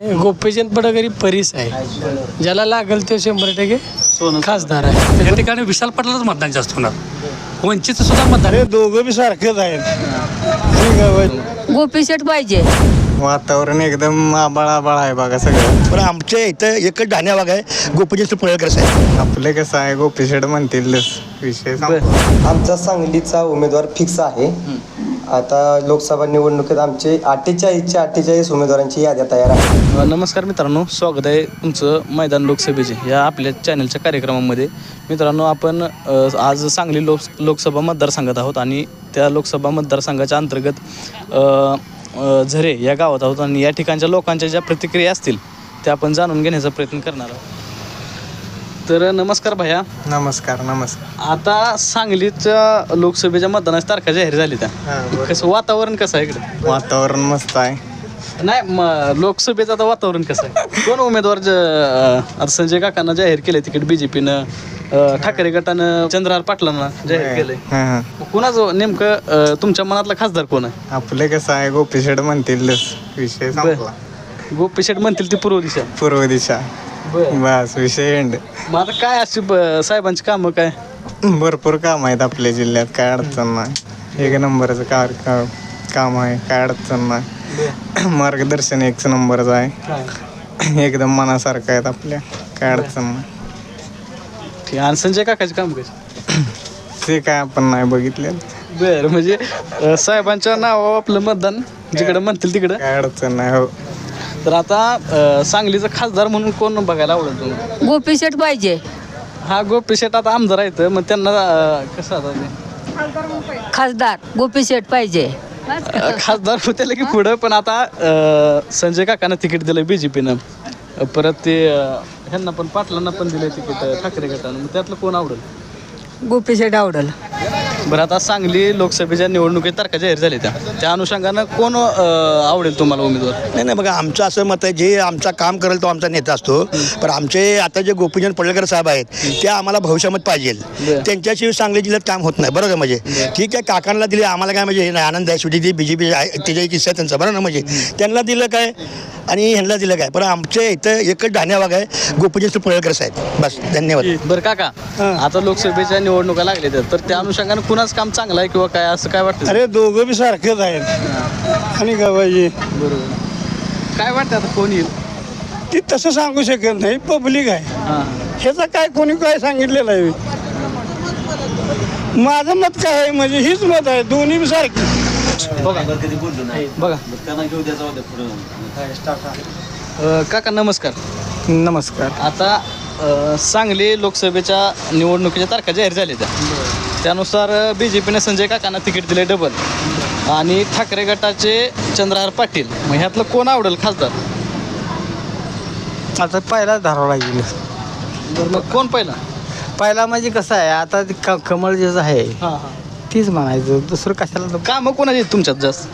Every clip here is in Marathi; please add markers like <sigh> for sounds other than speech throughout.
गोपीचंद पडकरी परीस आहे. ज्याला लागेल तो शंभर टक्के खासदार आहे. या ठिकाणी विशाल पाटलाच मतदान जास्त होणार. वंचित सुद्धा मतदान. दोघं बी सारखेच आहेत. गोपी शेट पाहिजे. वातावरण एकदम आबाळ आबाळ आहे बघा सगळं. पण आमच्या इथं एकच ढाण्यावाग आहे. गोपीचंद पळकर साहेब आपले कसं आहे गोपीशेड म्हणतील विषय संपला. आमचा सांगलीचा उमेदवार फिक्स आहे. आता लोकसभा निवडणुकीत आमचे अठ्ठेचाळीसच्या अठ्ठेचाळीस उमेदवारांची याद्या तयार आहे नमस्कार मित्रांनो स्वागत आहे तुमचं मैदान लोकसभेचे या आपल्या चॅनलच्या कार्यक्रमामध्ये. मित्रांनो आपण अ, आज सांगली लोक लोकसभा मतदारसंघात आहोत आणि त्या लोकसभा मतदारसंघाच्या अंतर्गत अ, अ, झरे या गावात आहोत आणि या ठिकाणच्या लोकांच्या ज्या प्रतिक्रिया असतील त्या आपण जाणून घेण्याचा प्रयत्न करणार आहोत. तर नमस्कार भैया. नमस्कार नमस्कार. आता सांगलीच्या लोकसभेच्या मतदानाच्या तारखा जाहीर झाली त्या. कसं वातावरण कसं आहे इकडे? वातावरण मस्त आहे. नाही म लोकसभेचं आता वातावरण कसं आहे? <laughs> कोण उमेदवार ज- आता संजय काकांना जाहीर केलंय तिकीट बीजेपीनं ठाकरे गटानं चंद्रहार पाटलांना जाहीर केलंय. हां हां. कुणाचं नेमकं अं, तुमच्या मनातला खासदार कोण आहे? आपले कसं आहे गोपीशेड म्हणतील विषय संपला. गोपी शेठ म्हणतील ती पूर्व दिशा. पूर्व दिशा. बस विषय एंड मग आता काय अशी ब- साहेबांची कामं काय? भरपूर काम आहेत आपल्या जिल्ह्यात काय अडचण नाही. एक नंबरचं कार का- काम आहे काय अडचण नाही. मार्गदर्शन एकच नंबरचं आहे. एकदम मनासारखं आहेत आपल्या काय अडचण नाही. ठीक. आणि संजय काकाची काम कशी? ते काय आपण नाही बघितले बरं म्हणजे अं, साहेबांच्या नावावर आपलं मतदान जिकडं म्हणतील तिकडं. काय अडचण नाही हो. तर आता सांगलीचं खासदार म्हणून कोण बघायला आवडेल तुम्हाला? गोपी शेट पाहिजे. हा गोपी शेट आता आमदार आहेत मग त्यांना अं, कसं आता ते? खासदार गोपी शेट पाहिजे. अं, खासदार होते की पुढं पण आता अं, संजय काकांना तिकीट दिलं बी जे पीनं परत ते अं, ह्यांना पण पाटलांना पण दिलं तिकीट अं, ठाकरे गटानं. मग त्यातलं कोण आवडेल? गोपी शेट आवडल. बरं आता सांगली लोकसभेच्या निवडणुकीत तारखा जाहीर झाल्या त्या. त्या अनुषंगानं कोण अं, आवडेल तुम्हाला उमेदवार? नाही नाही बघा आमचं असं मत आहे जे आमचा काम करेल तो आमचा नेता असतो. पण आमचे आता जे गोपीचंद पडळकर साहेब आहेत ते आम्हाला भविष्यामध्ये पाहिजे. त्यांच्याशिवाय सांगली जिल्ह्यात काम होत नाही बरोबर आहे म्हणजे? ठीक आहे काकांना दिले आम्हाला काय म्हणजे हे नाही आनंद आहे शेवटी ती बी जे पी त्याच्या एक हिस्सा आहे त्यांचा बरोबर ना म्हणजे? त्यांना दिलं काय? आणि ह्यांना दिलं काय? पण आमच्या इथं एकच ढाण्यावाग आहे गोपीचंद पडळकर साहेब. बस धन्यवाद. बरं काका आता लोकसभेच्या निवडणुका लागल्या त्या तर त्या अनुषंगानं कुणाच काम चांगलं आहे किंवा काय असं काय वाटतं? अरे दोघं बी सारखेच आहेत. आणि काय पाहिजे बरोबर. काय वाटतं आता कोण येईल? ती तसं सांगू शकत नाही पब्लिक आहे. हां. ह्याचा काय कोणी काय सांगितलेलं आहे? माझं मत काय आहे? म्हणजे हीच मत आहे दोन्ही बी सारखी. बघा. अं, काका नमस्कार. नमस्कार. आता अं, सांगली लोकसभेच्या निवडणुकीच्या तारखा जाहीर झाल्या त्या. त्यानुसार बी जे पीने संजय काकांना तिकीट दिले डबल आणि ठाकरे गटाचे चंद्रहार पाटील. मग ह्यातलं कोण आवडेल खासदार? आता पहिला धारावा लागेल. बरं मग कोण पहिला? पहिला म्हणजे कसं आहे आता ते क- कमळ जे आहे हां हां. तीच म्हणायचं. दुसरं कशाला का मग कोणाची आहेत तुमच्यात जास्त?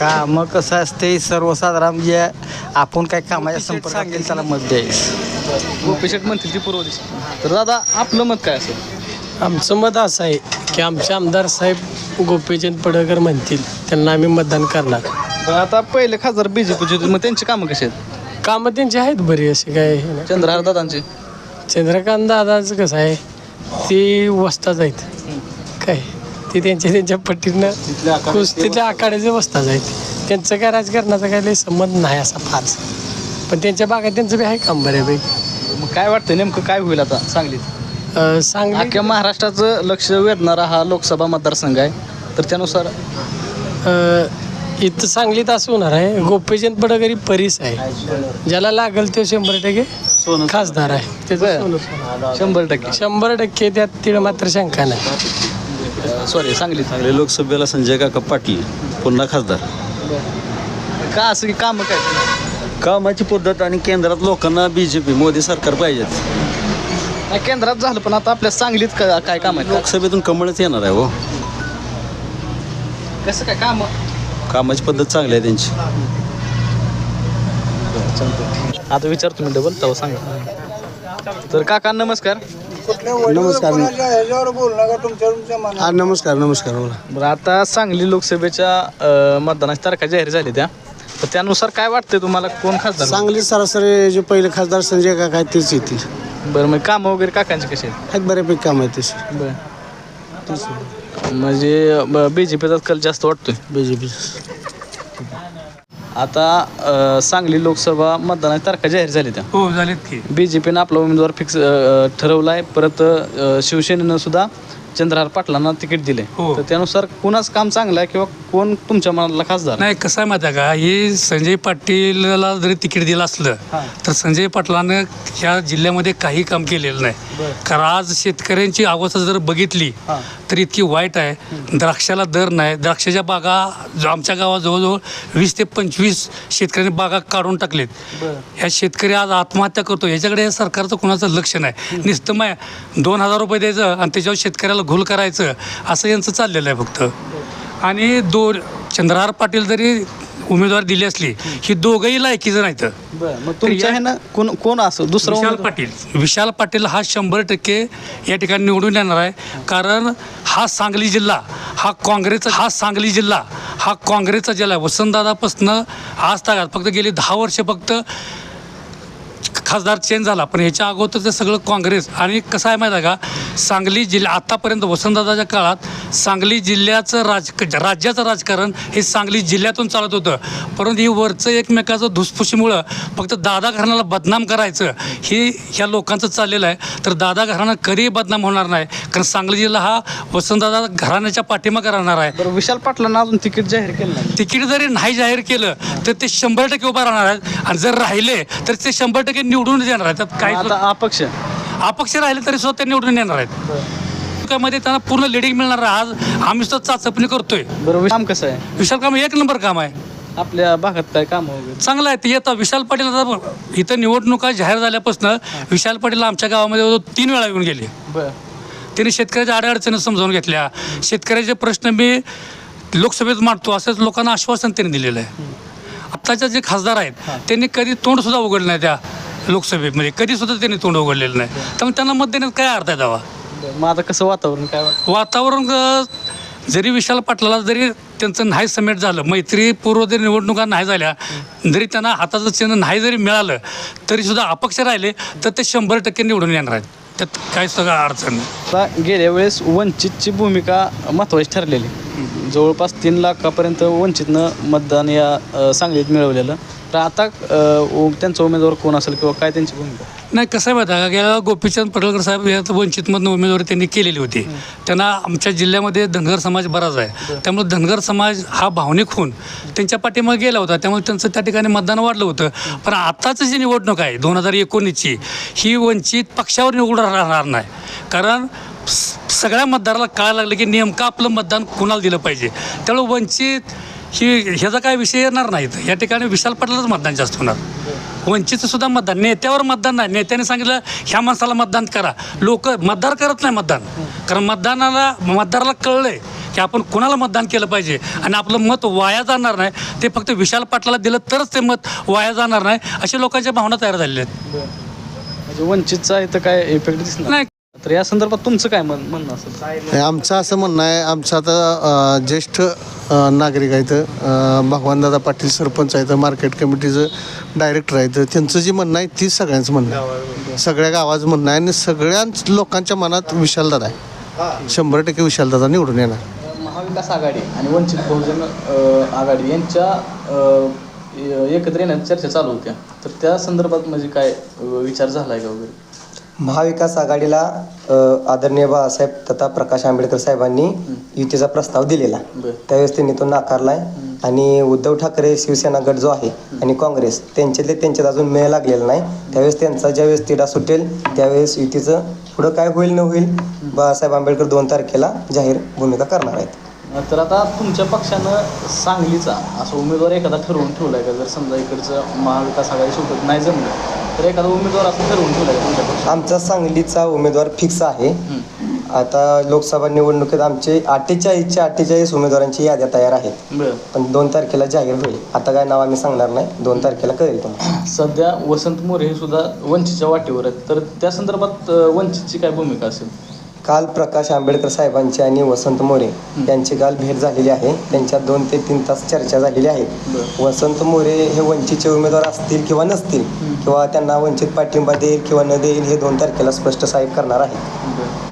का मग कसं असते सर्वसाधारण जे आपण काय कामाच्या संपर्क सांगेल. त्याला मत द्यायचं. गोपीशेठ म्हणतील ती पूर्व दिशा तर दादा आपलं मत काय असेल? आमचं मत असं आहे की आमचे आमदार साहेब गोपीचंद पडळकर म्हणतील त्यांना आम्ही मतदान करणार. बरं आता पहिले खासदार बी जे पीचे मग त्यांची कामं कशी आहेत? कामं त्यांची आहेत बरी असे काय हे नाही. चंद्रहार दादांची चंद्रकांत दादाचं कसं आहे ती वस्ताच आहेत. काय? ती त्यांच्या त्यांच्या पट्टीनं कुस्तीतल्या आखाड्याचे वस्ताच आहेत. त्यांचं काय राजकारणाचा काय लय संबंध नाही असा फारसा. पण त्यांच्या भागात त्यांचं बी आहे काम बऱ्यापैकी. मग काय वाटतं नेमकं काय होईल आता सांगलीत? अं, सांगली अख्ख्या महाराष्ट्राचं लक्ष वेधणारा हा लोकसभा मतदारसंघ आहे. तर त्यानुसार अ, इथं सांगलीत असं होणार आहे. गोपीचंद पडकरी परीस आहे. ज्याला लागेल तो शंभर टक्के खासदार आहे. त्याचं बरं. सोनं सोनं. शंभर टक्के. शंभर टक्के त्यात तिळ मात्र शंका नाही. सॉरी सांगलीत. सांगली लोकसभेला संजय काका पाटील पुन्हा खासदार. का असं की कामं काय? कामाची पद्धत आणि केंद्रात लोकांना बी जे पी मोदी सरकार पाहिजेत. नाही, केंद्रात झालं पण आता आपल्या सांगलीत का- काय काम आहे लोकसभेतून कमळच येणार आहे हो. कसं काय काम? कामाची पद्धत चांगली आहे त्यांची. आता विचार तुम्ही डबल तेव्हा सांगा. तर काका नमस्कार. नमस्कार. हा नमस्कार नमस्कार बोला. बरं आता सांगली लोकसभेच्या अ, मतदानाची तारखा जाहीर झाली त्या. तर त्यानुसार काय वाटतंय तुम्हाला? कोण खासदार? सांगली सरासरी जे पहिले खासदार संजय काका आहेत तेच येतील. बरं मग कामं वगैरे काकांचे कसे आहेत? आहेत बऱ्यापैकी काम आहे तसे बरं. म्हणजे बी जे पीचा कल जास्त वाटतोय? बी जे पी आता अ, सांगली लोकसभा मतदानाची तारखा जाहीर झाली त्या. हो झालेत की. बी जे पीनं आपला उमेदवार फिक्स ठरवला आहे परत अ, शिवसेनेनं सुद्धा चंद्रहार पाटलांना तिकीट दिले. हो. तर त्यानुसार कोणाचं काम चांगलं आहे किंवा कोण तुमच्या मनातला खासदार? नाही कसं आहे माहिती आहे का? हे संजय पाटीलला जरी तिकीट दिलं असलं तर संजय पाटलानं ह्या जिल्ह्यामध्ये काही काम केलेलं नाही. कारण आज शेतकऱ्यांची अवस्था जर बघितली तर इतकी वाईट आहे. द्राक्षाला दर नाही. द्राक्षाच्या बागा जो आमच्या गावात जवळजवळ वीस ते पंचवीस शेतकऱ्यांनी बागा काढून टाकलेत. ह्या शेतकरी आज आत्महत्या करतो याच्याकडे या सरकारचं कुणाचं लक्ष नाही. नुसतं माय दोन हजार रुपये द्यायचं आणि त्याच्यावर शेतकऱ्याला घोल करायचं असं यांचं चाललेलं आहे फक्त. आणि दोन चंद्रहार पाटील जरी उमेदवार दिली असली ही दोघंही लायकीचं नाहीत. कोण कोण असं? दुसरं विशाल? पाटील. विशाल पाटील हा शंभर टक्के या ठिकाणी निवडून येणार आहे. कारण हा सांगली जिल्हा हा काँग्रेसचा हा सांगली जिल्हा हा काँग्रेसचा जिल्हा आहे. वसंतदादापासनं आज तागात फक्त गेली दहा वर्ष फक्त खासदार चेंज झाला पण ह्याच्या अगोदर ते सगळं काँग्रेस आणि कसं आहे माहिती आहे का? सांगली जिल्हा आतापर्यंत वसंतदादाच्या काळात सांगली जिल्ह्याचं राज राज्याचं राजकारण हे सांगली जिल्ह्यातून चालत होतं. परंतु ही वरचं एकमेकाचं धुसफुशीमुळं फक्त दादा घराण्याला बदनाम करायचं हे ह्या लोकांचं चाललेलं आहे. तर दादा घराणं कधीही बदनाम होणार नाही कारण सांगली जिल्हा हा वसंतदादा घराण्याच्या पाठीमागे राहणार आहे. बरं विशाल पाटलांना अजून तिकीट जाहीर केलं नाही. तिकीट जरी नाही जाहीर केलं तर ते शंभर टक्के उभा राहणार आहेत. आणि जर राहिले तर ते शंभर टक्के निवडून येणार आहेत. त्यात काही आता अपक्ष. अपक्ष राहिले तरी सुद्धा ते निवडून येणार आहेत. मध्ये त्यांना पूर्ण लिडिंग मिळणार आहे. आज आम्ही सुद्धा चाचपणी करतोय. बरं विशाल काम कसं आहे? विशाल काम एक नंबर काम आहे. आपल्या भागात काय काम वगैरे चांगलं आहे. ते येतं. विशाल पाटील आता इथं निवडणुका जाहीर झाल्यापासून विशाल पाटील आमच्या गावामध्ये जवळजवळ तीन वेळा येऊन गेले. बरं. त्यांनी शेतकऱ्याच्या अडचणी समजावून घेतल्या. शेतकऱ्याचे प्रश्न मी लोकसभेत मांडतो. असंच लोकांना आश्वासन त्यांनी दिलेलं आहे. आत्ताचे जे खासदार आहेत त्यांनी कधी तोंड सुद्धा उघडलं नाही त्या. लोकसभेमध्ये कधी सुद्धा त्यांनी तोंड उघडलेलं नाही. त्यामुळे त्यांना मत देण्यात काय अर्थ आहे दावा. मग आता कसं वातावरण काय? वातावरण अ, जरी विशाल पाटलाला जरी त्यांचं नाही समेट झालं मैत्रीपूर्व जरी निवडणुका नाही झाल्या जरी त्यांना हाताचं चिन्ह नाही जरी मिळालं तरी सुद्धा अपक्ष राहिले तर ते शंभर टक्के निवडून येणार आहेत. त्यात काही सगळं अडचण नाही. आता गेल्या वेळेस वंचितची भूमिका महत्त्वाची ठरलेली. जवळपास तीन लाखापर्यंत वंचितनं मतदान या अ, सांगलीत मिळवलेलं. तर आता त्यांचा उमेदवार कोण असेल किंवा काय त्यांची भूमिका? नाही कसं आहे माहिती आहे का? गेल्या गोपीचंद पडळकर साहेब यात वंचितमधनं उमेदवारी त्यांनी केलेली होती. त्यांना आमच्या जिल्ह्यामध्ये धनगर समाज बराच आहे. त्यामुळे धनगर समाज हा भावनिक होऊन त्यांच्या पाठीमागे गेला होता. त्यामुळे त्यांचं त्या ठिकाणी मतदान वाढलं होतं. पण आत्ताचं जी निवडणूक आहे दोन हजार एकोणीसची ही वंचित पक्षावर निवडून राहणार नाही. कारण सगळ्या मतदाराला कळायला लागलं की नेमकं आपलं मतदान कुणाला दिलं पाहिजे. त्यामुळे वंचित ही ह्याचा काय विषय येणार नाहीत या ठिकाणी विशाल पाटलाच मतदान जास्त होणार. वंचितचं सुद्धा मतदान नेत्यावर मतदान नाही. नेत्याने सांगितलं ह्या माणसाला मतदान करा. लोक मतदार करत नाही मतदान. कारण मतदानाला मतदाराला कळलंय की आपण कोणाला मतदान केलं पाहिजे. आणि आपलं मत वाया जाणार नाही. ते फक्त विशाल पाटलाला दिलं तरच ते मत वाया जाणार नाही अशा लोकांच्या भावना तयार झालेल्या आहेत. म्हणजे वंचितचा इथं काय इफेक्ट दिसणार? नाही. तर या संदर्भात तुमचं काय म्हण म्हणणं असेल? नाही, आमचं असं म्हणणं आहे. आमचं आता ज्येष्ठ नागरिक आहेत. भगवानदादा पाटील सरपंच आहेत मार्केट कमिटीचं डायरेक्टर आहेत. त्यांचं जे म्हणणं आहे ती सगळ्यांचं म्हणणं आहे. सगळ्या गावाचं म्हणणं आहे आणि सगळ्याच लोकांच्या मनात विशालदादा आहे. शंभर टक्के विशालदादा निवडून येणार. महाविकास आघाडी आणि वंचित बहुजन आघाडी यांच्या एकत्र येण्यात चर्चा चालू होत्या तर त्या संदर्भात म्हणजे काय विचार विचार झालाय का वगैरे? महाविकास आघाडीला अ, आदरणीय बाळासाहेब तथा प्रकाश आंबेडकर साहेबांनी युतीचा प्रस्ताव दिलेला. त्यावेळेस त्यांनी तो नाकारलाय. आणि उद्धव ठाकरे शिवसेना गट जो आहे आणि काँग्रेस त्यांच्यातले त्यांच्यात अजून मेळ लागलेला नाही. त्यावेळेस त्यांचा ज्यावेळेस तिढा सुटेल त्यावेळेस युतीचं पुढं काय होईल न होईल बाळासाहेब आंबेडकर दोन तारखेला जाहीर भूमिका करणार आहेत. तर आता तुमच्या पक्षानं सांगलीचा असा उमेदवार एखादा ठरवून ठेवलाय का? जर समजा इकडचं महाविकास आघाडी सोबत नाही जमलं तर एखादा उमेदवार असं का तुमच्या पक्षात आमचा सांगलीचा उमेदवार फिक्स आहे. आता लोकसभा निवडणुकीत आमचे अठ्ठेचाळीसचे अठ्ठेचाळीस उमेदवारांची याद्या तयार आहेत. बरं. पण दोन तारखेला जाहीर होईल. आता काय नाव आम्ही सांगणार नाही. दोन तारखेला कळेल तुम्हाला. सध्या वसंत मोरे हे सुद्धा वंचितच्या वाटेवर आहेत. तर त्या संदर्भात अ, वंचितची काय भूमिका असेल? काल प्रकाश आंबेडकर साहेबांची आणि वसंत मोरे यांची काल भेट झालेली आहे. त्यांच्यात दोन ते तीन तास चर्चा झालेली आहे. वसंत मोरे हे वंचितचे उमेदवार असतील किंवा नसतील किंवा त्यांना वंचित पाठिंबा देईल किंवा न देईल हे दोन तारखेला स्पष्ट साहेब करणार आहे